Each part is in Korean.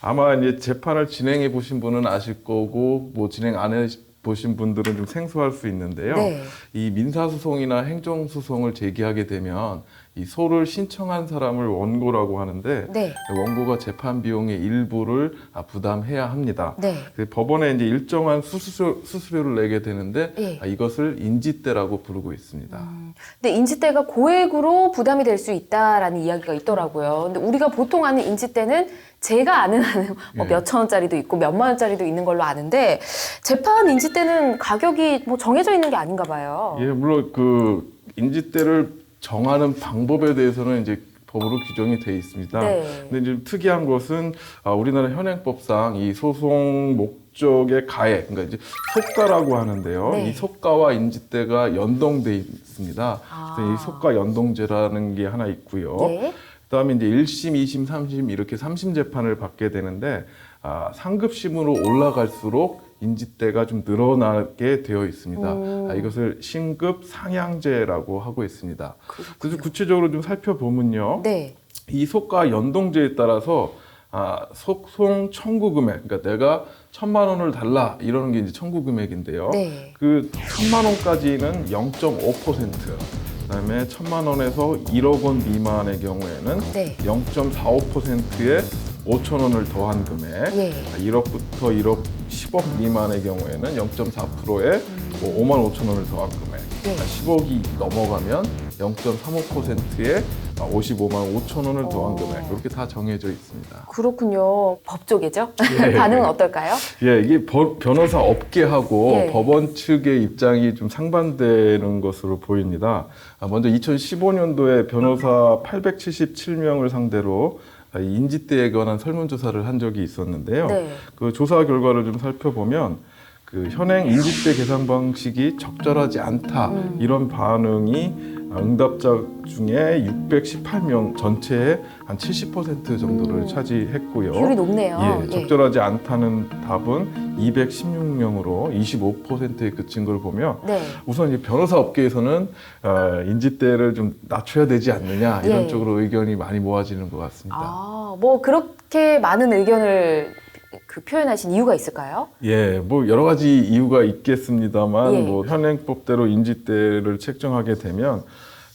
아마 이제 재판을 진행해 보신 분은 아실 거고 뭐 진행 안 해 보신 분들은 좀 생소할 수 있는데요. 네. 이 민사소송이나 행정소송을 제기하게 되면 이 소를 신청한 사람을 원고라고 하는데 네. 원고가 재판 비용의 일부를 아, 부담해야 합니다. 네. 그 법원에 이제 일정한 수수료, 수수료를 내게 되는데 예. 아, 이것을 인지대라고 부르고 있습니다. 근데 인지대가 고액으로 부담이 될 수 있다라는 이야기가 있더라고요. 근데 우리가 보통 아는 인지대는 제가 아는 한뭐 네. 몇천 원짜리도 있고 몇만 원짜리도 있는 걸로 아는데 재판 인지대는 가격이 뭐 정해져 있는 게 아닌가 봐요. 예, 물론 그 인지대를 정하는 방법에 대해서는 이제 법으로 규정이 돼 있습니다. 네. 근데 이제 특이한 것은 아, 우리나라 현행법상 이 소송 목적의 가액, 그러니까 이제 속가라고 하는데요. 네. 이 속가와 인지대가 연동돼 있습니다. 아. 그래서 이 속가 연동제라는 게 하나 있고요. 네. 그다음에 이제 1심, 2심, 3심 이렇게 3심 재판을 받게 되는데 아, 상급심으로 올라갈수록 인지대가 좀 늘어나게 되어 있습니다. 음. 아, 이것을 신급 상향제라고 하고 있습니다. 그래서 구체적으로 좀 살펴보면요. 네. 이 속가 연동제에 따라서 아, 소송 청구 금액, 그러니까 내가 천만 원을 달라 이러는 게 이제 청구 금액인데요. 네. 그 천만 원까지는 0.5%, 그다음에 천만 원에서 1억 원 미만의 경우에는 네. 0.45%의 5천 원을 더한 금액, 예. 1억부터 1억 10억 미만의 경우에는 0.4%의 뭐 5만 5천 원을 더한 금액, 예. 10억이 넘어가면 0.35%의 55만 5천 원을 더한 어. 금액 이렇게 다 정해져 있습니다. 그렇군요. 법조계죠? 예. 반응은 어떨까요? 예, 이게 버- 변호사 업계하고 예. 법원 측의 입장이 좀 상반되는 것으로 보입니다. 아, 먼저 2015년도에 변호사 877명을 상대로 아, 이 인지대에 관한 설문조사를 한 적이 있었는데요. 네. 그 조사 결과를 좀 살펴보면 그 현행 인지대 계산 방식이 적절하지 않다 음. 이런 반응이 응답자 중에 618명 전체의 한 70% 정도를 음. 차지했고요. 비율이 높네요. 예, 적절하지 않다는 답은 216명으로 25%에 그친 걸 보면 네. 우선 이 변호사 업계에서는 어, 인지대를 좀 낮춰야 되지 않느냐 이런 예. 쪽으로 의견이 많이 모아지는 것 같습니다. 아, 뭐 그렇게 많은 의견을 그 표현하신 이유가 있을까요? 예, 뭐 여러 가지 이유가 있겠습니다만 예. 뭐 현행법대로 인지대를 책정하게 되면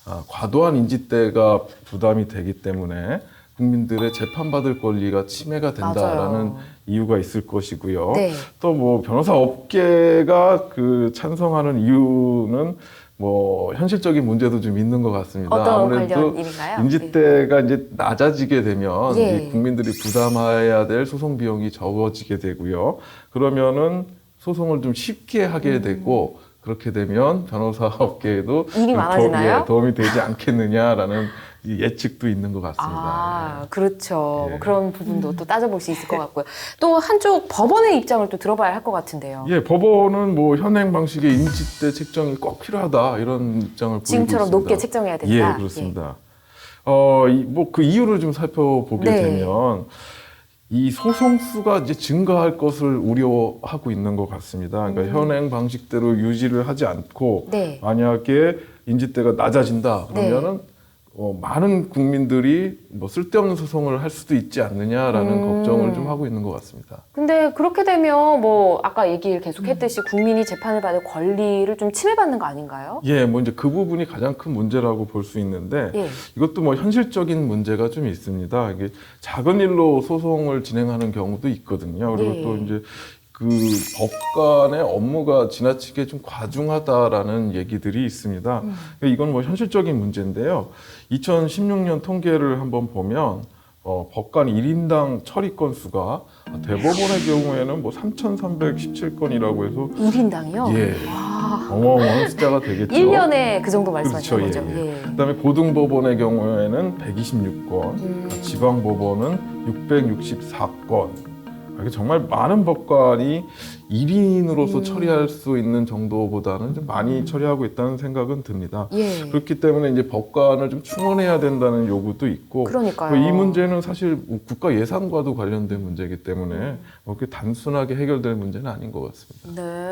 아, 과도한 인지대가 부담이 되기 때문에 국민들의 재판받을 권리가 침해가 된다라는 맞아요. 이유가 있을 것이고요. 네. 또 뭐 변호사 업계가 그 찬성하는 이유는 뭐 현실적인 문제도 좀 있는 것 같습니다. 아무래도? 인지대가 이제 낮아지게 되면 예. 이 국민들이 부담해야 될 소송 비용이 적어지게 되고요. 그러면은 소송을 좀 쉽게 하게 음. 되고 그렇게 되면 변호사 업계에도 일이 좀 많아지나요? 도, 예, 도움이 되지 않겠느냐라는 이 예측도 있는 것 같습니다. 아, 그렇죠. 예. 그런 부분도 또 따져볼 수 있을 것 같고요. 또 한쪽 법원의 입장을 또 들어봐야 할 것 같은데요. 예, 법원은 뭐 현행 방식의 인지대 책정이 꼭 필요하다 이런 입장을 보이고 지금처럼 있습니다. 높게 책정해야 된다. 예, 그렇습니다. 어, 뭐 그 이유를 좀 살펴보게 네. 되면 이 소송 수가 이제 증가할 것을 우려하고 있는 것 같습니다. 그러니까 음. 현행 방식대로 유지를 하지 않고 네. 만약에 인지대가 낮아진다 네. 그러면은 어, 많은 국민들이 뭐 쓸데없는 소송을 할 수도 있지 않느냐라는 음. 걱정을 좀 하고 있는 것 같습니다. 근데 그렇게 되면 뭐 아까 얘기를 계속 음. 했듯이 국민이 재판을 받을 권리를 좀 침해받는 거 아닌가요? 예, 뭐 이제 그 부분이 가장 큰 문제라고 볼 수 있는데 예. 이것도 뭐 현실적인 문제가 좀 있습니다. 이게 작은 일로 소송을 진행하는 경우도 있거든요. 그리고 예. 또 이제 그 법관의 업무가 지나치게 좀 과중하다라는 얘기들이 있습니다. 음. 그러니까 이건 뭐 현실적인 문제인데요. 2016년 통계를 한번 보면 어, 법관 1인당 처리 건수가 대법원의 경우에는 뭐 3,317건이라고 해서 1인당이요? 예. 와. 어마어마한 숫자가 되겠죠. 1년에 그 정도 말씀하시는 그렇죠, 거죠? 예, 예. 그다음에 고등법원의 경우에는 126건, 음. 지방법원은 664건. 정말 많은 법관이 1인으로서 음. 처리할 수 있는 정도보다는 좀 많이 처리하고 있다는 생각은 듭니다. 예. 그렇기 때문에 이제 법관을 좀 충원해야 된다는 요구도 있고 그러니까요. 뭐이 문제는 사실 국가 예산과도 관련된 문제이기 때문에 뭐 그렇게 단순하게 해결될 문제는 아닌 것 같습니다. 네.